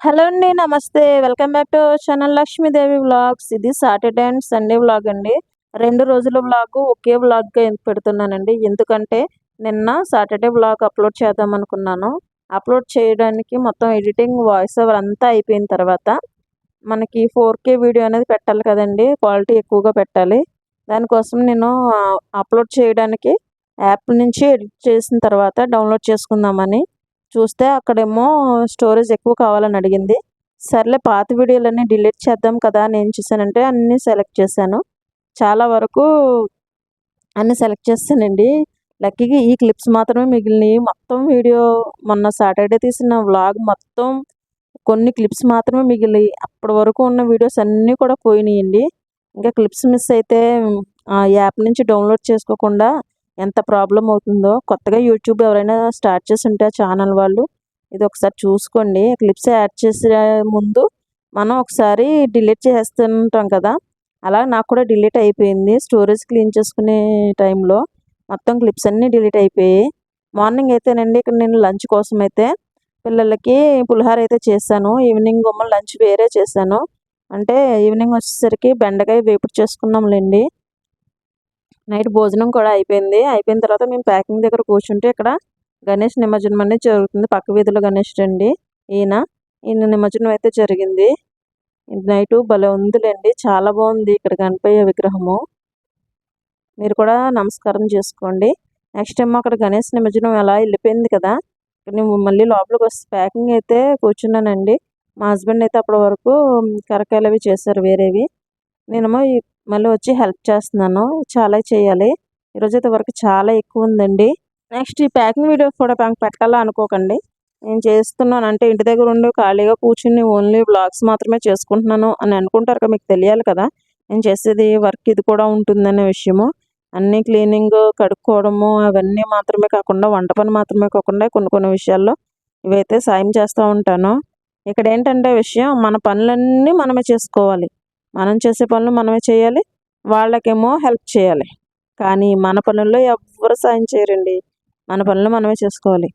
Hello అండి నమస్తే. Welcome back to channel Lakshmidevi vlogs. ఇది సాటర్డే అండ్ సండే వ్లాగ్ అండి. రెండు రోజుల వ్లాగ్ ఒకే వ్లాగ్గా పెడుతున్నానండి? ఎందుకంటే నిన్న సాటర్డే వ్లాగ్ అప్లోడ్ చేద్దాం అనుకున్నాను. అప్లోడ్ చేయడానికి మొత్తం ఎడిటింగ్ వాయిస్ ఓవర్ అంతా అయిపోయిన తర్వాత మనకి ఫోర్ కే వీడియో అనేది పెట్టాలి కదండి. క్వాలిటీ ఎక్కువగా పెట్టాలి. దానికోసం నేను అప్లోడ్ చేయడానికి యాప్ నుంచి ఎడిట్ చేసిన తర్వాత డౌన్లోడ్ చేసుకుందామని చూస్తే అక్కడేమో స్టోరేజ్ ఎక్కువ కావాలని అడిగింది. సర్లే పాత వీడియోలన్నీ డిలీట్ చేద్దాం కదా అని ఏం చేశానంటే అన్నీ సెలెక్ట్ చేశాను. చాలా వరకు అన్నీ సెలెక్ట్ చేస్తానండి. లక్కీగా ఈ క్లిప్స్ మాత్రమే మిగిలినవి మొత్తం వీడియో మొన్న సాటర్డే తీసిన వ్లాగ్ మొత్తం కొన్ని క్లిప్స్ మాత్రమే మిగిలి అప్పటి వరకు ఉన్న వీడియోస్ అన్నీ కూడా పోయినాయండి. ఇంకా క్లిప్స్ మిస్ అయితే ఆ యాప్ నుంచి డౌన్లోడ్ చేసుకోకుండా ఎంత ప్రాబ్లం అవుతుందో. కొత్తగా యూట్యూబ్ ఎవరైనా స్టార్ట్ చేసి ఉంటే ఛానల్ వాళ్ళు ఇది ఒకసారి చూసుకోండి. క్లిప్స్ యాడ్ చేసే ముందు మనం ఒకసారి డిలీట్ చేస్తుంటాం కదా. అలా నాకు కూడా డిలీట్ అయిపోయింది. స్టోరేజ్ క్లీన్ చేసుకునే టైంలో మొత్తం క్లిప్స్ అన్నీ డిలీట్ అయిపోయాయి. మార్నింగ్ అయితేనండి ఇక్కడ నేను లంచ్ కోసం అయితే పిల్లలకి పులిహార అయితే చేశాను. ఈవినింగ్ గుమ్మ లంచ్ వేరే చేశాను. అంటే ఈవినింగ్ వచ్చేసరికి బెండకాయ వేపుడు చేసుకున్నాంలేండి. నైట్ భోజనం కూడా అయిపోయింది. అయిపోయిన తర్వాత మేము ప్యాకింగ్ దగ్గర కూర్చుంటే ఇక్కడ గణేష్ నిమజ్జనం అనేది జరుగుతుంది. పక్క వీధిలో గణేష్ అండి. ఈయన ఈయన నిమజ్జనం అయితే జరిగింది. నైట్ భలే ఉందిలేండి. చాలా బాగుంది ఇక్కడ గణపయ్య విగ్రహము. మీరు కూడా నమస్కారం చేసుకోండి. నెక్స్ట్ టైం అక్కడ గణేష్ నిమజ్జనం ఎలా వెళ్ళిపోయింది కదా నేను మళ్ళీ లోపలికి వస్తే ప్యాకింగ్ అయితే కూర్చున్నానండి. మా హస్బెండ్ అయితే అప్పటి వరకు కరకాయలు అవి చేశారు వేరేవి. నేనేమో మళ్ళీ వచ్చి హెల్ప్ చేస్తున్నాను. చాలా చేయాలి. ఈరోజు అయితే వర్క్ చాలా ఎక్కువ ఉందండి. నెక్స్ట్ ఈ ప్యాకింగ్ వీడియో కూడా పెట్టాలా అనుకోకండి. నేను చేస్తున్నాను. అంటే ఇంటి దగ్గర ఉండి ఖాళీగా కూర్చుని ఓన్లీ బ్లాగ్స్ మాత్రమే చేసుకుంటున్నాను అని అనుకుంటారు కదా మీకు తెలియాలి కదా. నేను చేసేది వర్క్ ఇది కూడా ఉంటుందనే విషయము. అన్నీ క్లీనింగ్ కడుక్కోవడము అవన్నీ మాత్రమే కాకుండా వంట పని మాత్రమే కాకుండా కొన్ని కొన్ని విషయాల్లో ఇవైతే సాయం చేస్తూ ఉంటాను. ఇక్కడ ఏంటంటే విషయం మన పనులన్నీ మనమే చేసుకోవాలి. మనం చేసే పనులు మనమే చేయాలి వాళ్ళకేమో హెల్ప్ చేయాలి. కానీ మన పనుల్లో ఎవ్వరు సాయం చేయరండి. మన పనులు మనమే చేసుకోవాలి.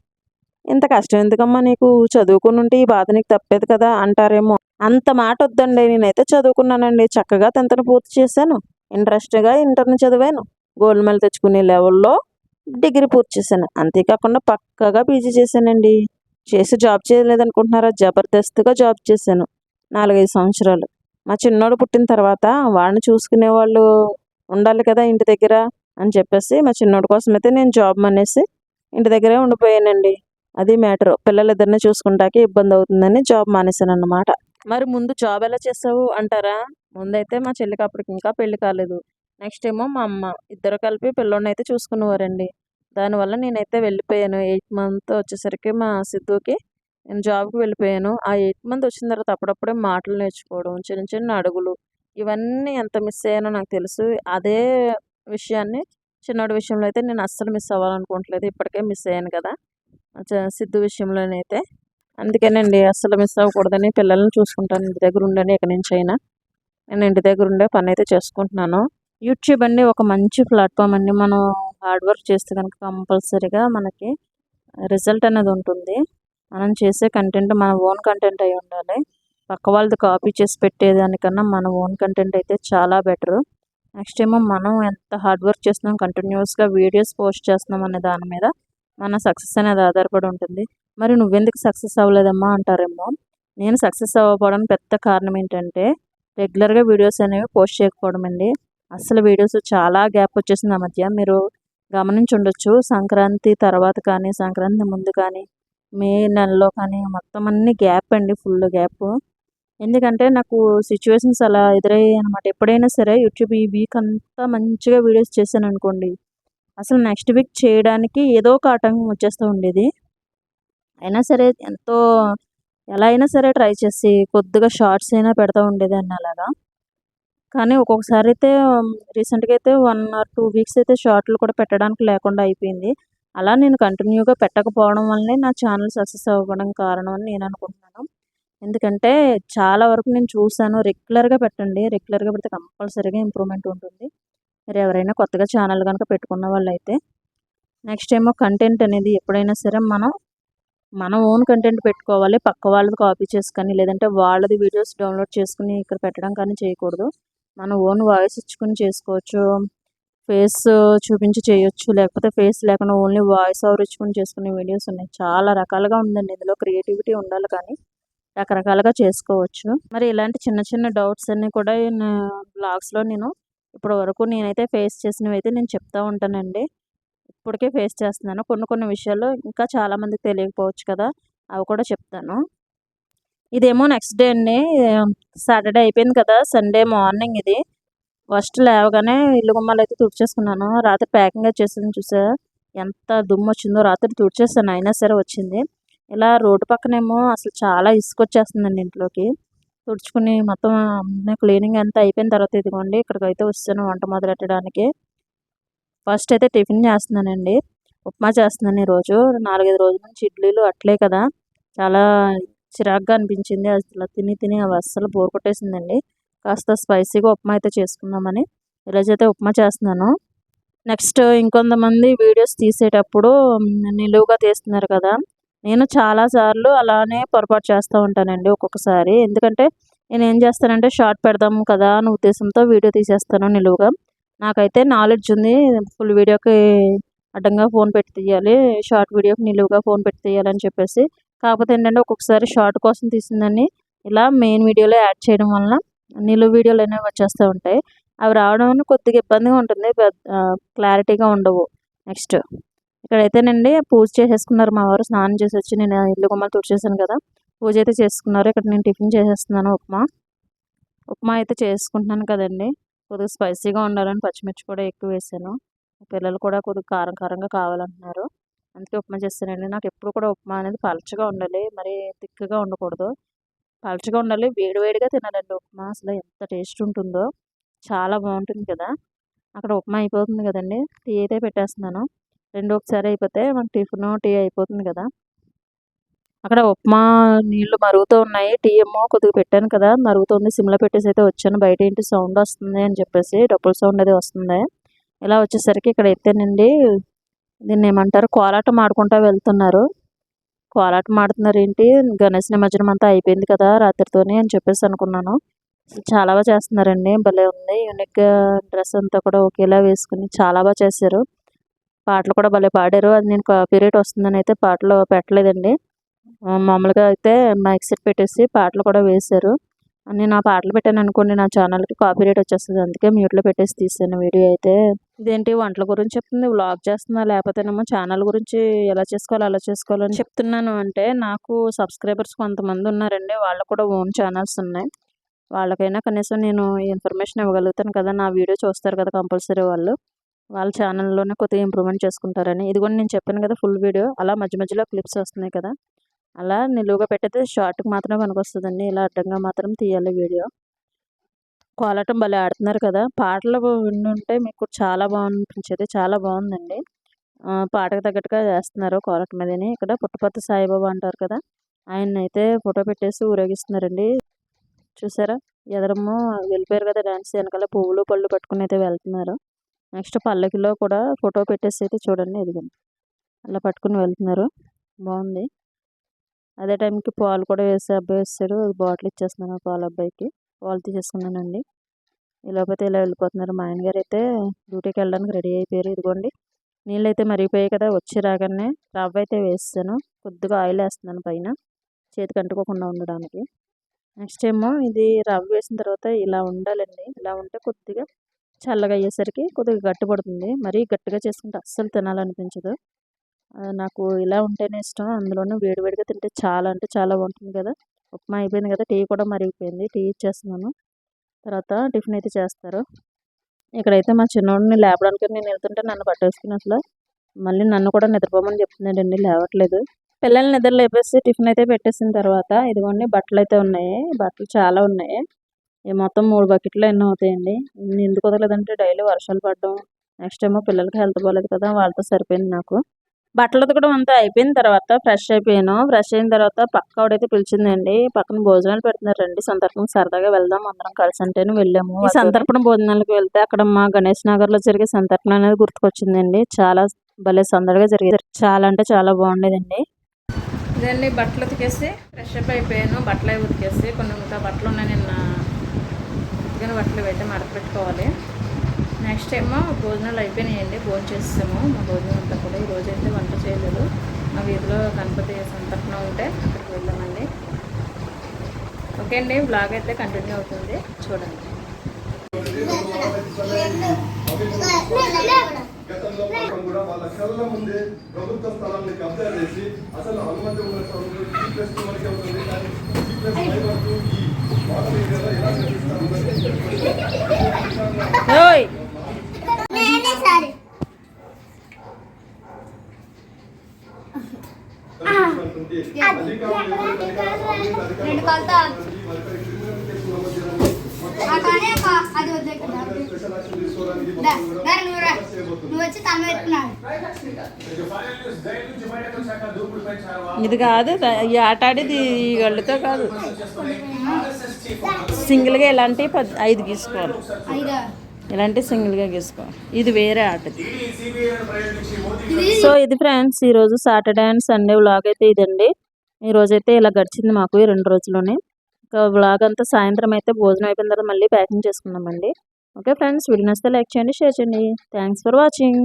ఇంత కష్టం ఎందుకమ్మా నీకు? చదువుకుని ఉంటే ఈ బాధ నీకు తప్పేది కదా అంటారేమో. అంత మాట వద్దండి. నేనైతే చదువుకున్నానండి. చక్కగా టెన్త్ను పూర్తి చేశాను. ఇంట్రెస్ట్గా ఇంటర్ని చదివాను. గోల్డ్ మెడల్ తెచ్చుకునే లెవెల్లో డిగ్రీ పూర్తి చేశాను. అంతేకాకుండా పక్కగా పీజీ చేశానండి. చేసి జాబ్ చేయలేదనుకుంటున్నారా? జబర్దస్త్గా జాబ్ చేశాను. నాలుగైదు సంవత్సరాలు. మా చిన్నోడు పుట్టిన తర్వాత వాడిని చూసుకునే వాళ్ళు ఉండాలి కదా ఇంటి దగ్గర అని చెప్పేసి మా చిన్నోడి కోసం అయితే నేను జాబ్ మానేసి ఇంటి దగ్గరే ఉండిపోయానండి. అది మ్యాటర్. పిల్లలిద్దరిని చూసుకుంటాకి ఇబ్బంది అవుతుందని జాబ్ మానేశాను అన్నమాట మరి ముందు జాబ్ ఎలా చేసావు అంటారా? ముందైతే మా చెల్లికి అప్పటికి ఇంకా పెళ్ళి కాలేదు. నెక్స్ట్ ఏమో మా అమ్మ. ఇద్దరు కలిపి పిల్లోడిని అయితే చూసుకునేవారండి. దానివల్ల నేనైతే వెళ్ళిపోయాను. ఎయిత్ మంత్ వచ్చేసరికి మా సిద్ధుకి నేను జాబ్కి వెళ్ళిపోయాను. ఆ ఎయిట్ మంత్ వచ్చిన తర్వాత అప్పుడప్పుడే మాటలు నేర్చుకోవడం చిన్న చిన్న అడుగులు ఇవన్నీ ఎంత మిస్ అయ్యానో నాకు తెలుసు. అదే విషయాన్ని చిన్నోడి విషయంలో అయితే నేను అస్సలు మిస్ అవ్వాలనుకోవట్లేదు. ఇప్పటికే మిస్ అయ్యాను కదా! సిద్ధు విషయంలోనైతే అందుకేనండి అస్సలు మిస్ అవ్వకూడదని పిల్లల్ని చూసుకుంటాను. ఇంటి దగ్గర ఉండని ఎక్కడి నుంచి అయినా నేను ఇంటి దగ్గర ఉండే పని అయితే చేసుకుంటున్నాను. యూట్యూబ్ అండి ఒక మంచి ప్లాట్ఫామ్ అండి. మనం హార్డ్ వర్క్ చేస్తే కనుక కంపల్సరీగా మనకి రిజల్ట్ అనేది ఉంటుంది. మనం చేసే కంటెంట్ మన ఓన్ కంటెంట్ అయి ఉండాలి. పక్క వాళ్ళది కాపీ చేసి పెట్టేదానికన్నా మన ఓన్ కంటెంట్ అయితే చాలా బెటరు నెక్స్ట్ ఏమో మనం ఎంత హార్డ్ వర్క్ చేస్తున్నాం కంటిన్యూస్గా వీడియోస్ పోస్ట్ చేస్తున్నాం అనే దాని మీద మన సక్సెస్ అనేది ఆధారపడి ఉంటుంది. మరి నువ్వెందుకు సక్సెస్ అవ్వలేదమ్మా అంటారేమో. నేను సక్సెస్ అవ్వకపోవడం పెద్ద కారణం ఏంటంటే రెగ్యులర్గా వీడియోస్ అనేవి పోస్ట్ చేయకపోవడం అండి. అసలు వీడియోస్ చాలా గ్యాప్ వచ్చేసింది ఆ మధ్య. మీరు గమనించి ఉండొచ్చు సంక్రాంతి తర్వాత కానీ సంక్రాంతి ముందు కానీ మే నెలలో కానీ మొత్తం అన్ని గ్యాప్ అండి ఫుల్ గ్యాప్. ఎందుకంటే నాకు సిచ్యువేషన్స్ అలా ఎదురయ్యాయి అనమాట ఎప్పుడైనా సరే యూట్యూబ్ ఈ వీక్ అంతా మంచిగా వీడియోస్ చేశాను అనుకోండి అసలు నెక్స్ట్ వీక్ చేయడానికి ఏదో ఒక ఆటంకం వచ్చేస్తూ ఉండేది. అయినా సరే ఎంతో ఎలా అయినా సరే ట్రై చేసి కొద్దిగా షార్ట్స్ అయినా పెడతా ఉండేదాన్ని అలాగా. కానీ ఒక్కొక్కసారి అయితే రీసెంట్గా అయితే వన్ ఆర్ టూ వీక్స్ అయితే షార్ట్లు కూడా పెట్టడానికి లేకుండా అయిపోయింది. అలా నేను కంటిన్యూగా పెట్టకపోవడం వల్లనే నా ఛానల్ సక్సెస్ అవ్వడం కారణం అని నేను అనుకుంటున్నాను. ఎందుకంటే చాలా వరకు నేను చూశాను రెగ్యులర్గా పెట్టండి రెగ్యులర్గా పెడితే కంపల్సరీగా ఇంప్రూవ్మెంట్ ఉంటుంది. మీరు ఎవరైనా కొత్తగా ఛానల్ కనుక పెట్టుకున్న వాళ్ళు అయితే నెక్స్ట్ ఏమో కంటెంట్ అనేది ఎప్పుడైనా సరే మనం మన ఓన్ కంటెంట్ పెట్టుకోవాలి పక్క వాళ్ళది కాపీ చేసుకొని లేదంటే వాళ్ళది వీడియోస్ డౌన్లోడ్ చేసుకుని ఇక్కడ పెట్టడం కానీ చేయకూడదు. మన ఓన్ వాయిస్ ఇచ్చుకుని చేసుకోవచ్చు. ఫేస్ చూపించి చేయొచ్చు లేకపోతే ఫేస్ లేకుండా ఓన్లీ వాయిస్ ఓవర్ ఇచ్చుకొని చేసుకునే వీడియోస్ ఉన్నాయి. చాలా రకాలుగా ఉందండి ఇందులో. క్రియేటివిటీ ఉండాలి కానీ రకరకాలుగా చేసుకోవచ్చు. మరి ఇలాంటి చిన్న చిన్న డౌట్స్ అన్నీ కూడా బ్లాగ్స్లో నేను ఇప్పటి వరకు నేనైతే ఫేస్ చేసినవి అయితే నేను చెప్తా ఉంటానండి. ఇప్పటికే ఫేస్ చేస్తున్నాను. కొన్ని కొన్ని విషయాలు ఇంకా చాలామందికి తెలియకపోవచ్చు కదా అవి కూడా చెప్తాను. ఇదేమో నెక్స్ట్ డే అండి. సాటర్డే అయిపోయింది కదా సండే మార్నింగ్ ఇది. ఫస్ట్ లేవగానే ఇల్లు గుమ్మాలు అయితే తుడిచేసుకున్నాను. రాత్రి ప్యాకింగ్ చేసింది చూసా? ఎంత దుమ్ము వచ్చిందో రాత్రి తుడిచేసాను అయినా సరే వచ్చింది. ఇలా రోడ్డు పక్కనేమో అసలు చాలా ఇసుక వచ్చేస్తుందండి ఇంట్లోకి. తుడుచుకుని మొత్తం క్లీనింగ్ అంతా అయిపోయిన తర్వాత ఇదిగోండి ఇక్కడికి అయితే వస్తాను వంట మొదలెట్టడానికి ఫస్ట్ అయితే టిఫిన్ చేస్తున్నానండి. ఉప్మా చేస్తున్నాను ఈరోజు. నాలుగైదు రోజుల నుంచి ఇడ్లీలు అట్లే కదా. చాలా చిరాగ్గా అనిపించింది. అసలు తిని తిని అవి అస్సలు బోర్ కొట్టేసిందండి. కాస్త స్పైసీగా ఉప్మా అయితే చేసుకుందామని. ఈరోజైతే ఉప్మా చేస్తున్నాను. నెక్స్ట్ ఇంకొంతమంది వీడియోస్ తీసేటప్పుడు నిలువుగా తీస్తున్నారు కదా. నేను చాలాసార్లు అలానే పొరపాటు చేస్తూ ఉంటానండి ఒక్కొక్కసారి. ఎందుకంటే నేను ఏం చేస్తానంటే షార్ట్ పెడదాం కదా అని ఉద్దేశంతో వీడియో తీసేస్తాను నిలువుగా. నాకైతే నాలెడ్జ్ ఉంది. ఫుల్ వీడియోకి అడ్డంగా ఫోన్ పెట్టి తీయాలి. షార్ట్ వీడియోకి నిలువుగా ఫోన్ పెట్టి తీయాలని చెప్పేసి. కాకపోతే ఏంటంటే ఒక్కొక్కసారి షార్ట్ కోసం తీసిందని ఇలా మెయిన్ వీడియోలో యాడ్ చేయడం వలన నిలువు వీడియోలు అనేవి వచ్చేస్తూ ఉంటాయి. అవి రావడం కొద్దిగా ఇబ్బందిగా ఉంటుంది. క్లారిటీగా ఉండవు. నెక్స్ట్ ఇక్కడైతేనండి పూజ చేసేసుకున్నారు మా వారు. స్నానం చేసి వచ్చి నేను ఇల్లు గుమ్మలు తుడిచేసాను కదా. పూజ అయితే చేసుకున్నారు ఇక్కడ నేను టిఫిన్ చేసేస్తున్నాను ఉప్మా. ఉప్మా అయితే చేసుకుంటున్నాను కదండి. కొద్దిగా స్పైసీగా ఉండాలని పచ్చిమిర్చి కూడా ఎక్కువ వేసాను. పిల్లలు కూడా కొద్దిగా కారం కారంగా కావాలంటున్నారు. అందుకే ఉప్మా చేస్తానండి. నాకు ఎప్పుడు కూడా ఉప్మా అనేది పలచగా ఉండాలి. మరి తిక్కగా ఉండకూడదు. పలచగా ఉండాలి. వేడివేడిగా తినాలండి ఉప్మా. అసలు ఎంత టేస్ట్ ఉంటుందో. చాలా బాగుంటుంది కదా. అక్కడ ఉప్మా అయిపోతుంది కదండి. టీ అయితే పెట్టేస్తున్నాను. రెండు ఒకసారి అయిపోతే మనకి టిఫిన్ టీ అయిపోతుంది కదా. అక్కడ ఉప్మా నీళ్ళు మరుగుతూ ఉన్నాయి. టీ ఏమో కొద్దిగా పెట్టాను కదా. మరుగుతుంది. సిమ్లో పెట్టేసి అయితే వచ్చాను. బయట ఏంటి సౌండ్ వస్తుంది అని చెప్పేసి డబ్బుల సౌండ్ అది వస్తుంది. ఇలా వచ్చేసరికి ఇక్కడ ఎత్తేనండి. దీన్ని ఏమంటారు? కోలాటం ఆడుకుంటూ వెళ్తున్నారు. కోలాటం ఆడుతున్నారు ఏంటి గణేష్ నిమజ్జనం అంతా అయిపోయింది కదా రాత్రితోనే అని చెప్పేసి అనుకున్నాను. చాలా బాగా చేస్తున్నారండి. భలే ఉంది. యూనిక్గా డ్రెస్ అంతా కూడా ఒకేలా వేసుకుని చాలా బాగా చేశారు. పాటలు కూడా భలే పాడారు. అది నేను కాపీరేట్ వస్తుందని అయితే పాటలు పెట్టలేదండి. మామూలుగా అయితే మైక్ సెట్ పెట్టేసి పాటలు కూడా వేశారు. నేను ఆ పాటలు పెట్టాను అనుకోండి నా ఛానల్కి కాపీ రేట్ వచ్చేస్తుంది. అందుకే మ్యూట్లో పెట్టేసి తీసాను వీడియో అయితే. ఇదేంటి వంటల గురించి చెప్తుంది? వ్లాగ్ చేస్తున్నా లేకపోతేనేమో ఛానల్ గురించి ఎలా చేసుకోవాలి అలా చేసుకోవాలని చెప్తున్నాను. అంటే నాకు సబ్స్క్రైబర్స్ కొంతమంది ఉన్నారండి. వాళ్ళు కూడా ఓన్ ఛానల్స్ ఉన్నాయి. వాళ్ళకైనా కనీసం నేను ఇన్ఫర్మేషన్ ఇవ్వగలుగుతాను కదా? నా వీడియో చూస్తారు కదా కంపల్సరీ వాళ్ళు. వాళ్ళ ఛానల్లోనే కొద్దిగా ఇంప్రూవ్మెంట్ చేసుకుంటారని. ఇది కూడా నేను చెప్పాను కదా ఫుల్ వీడియో. అలా మధ్య మధ్యలో క్లిప్స్ వస్తున్నాయి కదా? అలా నిలువుగా పెట్టేది షార్ట్కి మాత్రమే పనికొస్తుందండి. ఇలా అడ్డంగా మాత్రం తీయాలి వీడియో. కోలాటం భలే ఆడుతున్నారు కదా! పాటలు వింటుంటే మీకు చాలా బాగుంది చాలా బాగుందండి. పాటకు తగ్గట్టుగా చేస్తున్నారు కోలాటం మీదని. ఇక్కడ పుట్టపర్తి సాయిబాబా అంటారు కదా! ఆయన అయితే ఫోటో పెట్టేసి ఊరేగిస్తున్నారండి. చూసారా? ఎదరమ్మో వెళ్ళిపోయారు కదా డాన్స్. వెనకాల పువ్వులు పళ్ళు పట్టుకుని అయితే వెళ్తున్నారు. నెక్స్ట్ పల్లకిలో కూడా ఫోటో పెట్టేసి అయితే చూడండి ఎదిగండి అలా పట్టుకుని వెళ్తున్నారు. బాగుంది. అదే టైంకి పాలు కూడా వేసి అబ్బాయి వేస్తాడు. బాటిల్ ఇచ్చేస్తున్నాను పాలు అబ్బాయికి. పాలు తీసేసుకున్నానండి. లేకపోతే ఇలా వెళ్ళిపోతున్నారు. మా ఆయనగారు అయితే డ్యూటీకి వెళ్ళడానికి రెడీ అయిపోయారు. ఇదిగోండి. నీళ్ళు అయితే మరిగిపోయాయి కదా వచ్చి రాగానే రవ్వ అయితే వేస్తాను. కొద్దిగా ఆయిల్ వేస్తున్నాను పైన. చేతికి అంటుకోకుండా ఉండడానికి. నెక్స్ట్ ఏమో ఇది రవ్వ వేసిన తర్వాత ఇలా ఉండాలండి. ఇలా ఉంటే కొద్దిగా చల్లగా అయ్యేసరికి కొద్దిగా గట్టి పడుతుంది. మరీ గట్టిగా చేసుకుంటే అస్సలు తినాలనిపించదు. నాకు ఇలా ఉంటేనే ఇష్టం. అందులోనూ వేడివేడిగా తింటే చాలా అంటే చాలా బాగుంటుంది కదా. ఉప్మా అయిపోయింది కదా టీ కూడా మరిగిపోయింది. టీ ఇచ్చేస్తున్నాను. తర్వాత టిఫిన్ అయితే చేస్తారు. ఇక్కడైతే మా చిన్నోడిని లేపడానికి నేను వెళ్తుంటే నన్ను పట్టేసుకుని అసలు మళ్ళీ నన్ను కూడా నిద్రపోమని చెప్తున్నాడండి లేవట్లేదు. పిల్లల్ని నిద్ర లేపేసి టిఫిన్ అయితే పెట్టేసిన తర్వాత ఇదిగోండి బట్టలు అయితే ఉన్నాయి. బట్టలు చాలా ఉన్నాయి. ఈ మొత్తం మూడు బకెట్లు ఎన్నో అవుతాయండి. ఎందుకు వదలదంటే డైలీ వర్షాలు పడడం నెక్స్ట్ ఏమో పిల్లలకి హెల్త్ బాగాలేదు కదా వాళ్ళతో సరిపోయింది నాకు. బట్టలు ఉతకడం అంతా అయిపోయిన తర్వాత ఫ్రెష్ అయిపోయాను. ఫ్రెష్ అయిన తర్వాత పక్క ఆవిడైతే పిలిచిందండి పక్కన భోజనాలు పెడుతున్నారు రండి సంతర్పణ సరదాగా వెళ్దాం అందరం కలిసి అంటేనే వెళ్ళాము. ఈ సంతర్పణ భోజనాలకు వెళ్తే అక్కడ మా గణేష్ నగర్లో జరిగే సంతర్పణ అనేది గుర్తుకొచ్చిందండి. చాలా భలే సందడిగా జరిగేది. చాలా అంటే చాలా బాగుండేదండి. ఇదండి బట్టలు ఉతికేసి ఫ్రెష్ అప్ అయిపోయాను. బట్టలు అవి ఉతికేసి కొన్ని ఇంకా బట్టలు ఉన్నాయి. నిన్న ఉతికిన బట్టలు అయితే మడత పెట్టుకోవాలి. నెక్స్ట్ ఏమో భోజనాలు అయిపోయినాయండి. భోజనం చేస్తాము మా భోజనం అంతా కూడా ఈరోజు అయితే వంట చేయలేదు. మా వీధిలో గణపతి సంతర్పణ ఉంటే అక్కడికి వెళ్దామండి. ఓకే అండి. బ్లాగ్ అయితే కంటిన్యూ అవుతుంది. చూడండి. గతంలో కూడా వాళ్ళ కళ్ళ ముందే ప్రభుత్వ స్థలాన్ని కబ్జా చేసి అసలు అనుమతి ఉన్న ప్లస్ టూ వరకే ఉంటుంది కానీ జీ ప్లస్ ఫైవ్ వరకు ఈ వాటర్ ఏరియాలో ఎలా కనిపిస్తారు ఓయ్ రెండు కాలుతో ఆ కానీ ఒక- అది వదిలేకు. దా, దా, నువ్వు రా. నువ్వు వచ్చి తన పెట్టుకున్నాడు ఇది కాదు ఈ ఆట ఆడేది ఈ గళ్ళతో కాదు. సింగిల్గా ఇలాంటి పద్ ఐదు గీసుకోవాలి. ఇలాంటి సింగిల్గా గీసుకో? ఇది వేరే ఆటది సో ఇది ఫ్రెండ్స్ ఈరోజు సాటర్డే అండ్ సండే వ్లాగ్ అయితే ఇదండి. ఈ రోజైతే ఇలా గడిచింది మాకు ఈ రెండు రోజుల్లోనే. ఇంకా వ్లాగ్ అంతా సాయంత్రం అయితే భోజనం అయిపోయిన తర్వాత మళ్ళీ ప్యాకింగ్ చేసుకున్నామండి ఓకే ఫ్రెండ్స్ వీడియో నచ్చితే లైక్ చేయండి షేర్ చేయండి. Thanks for watching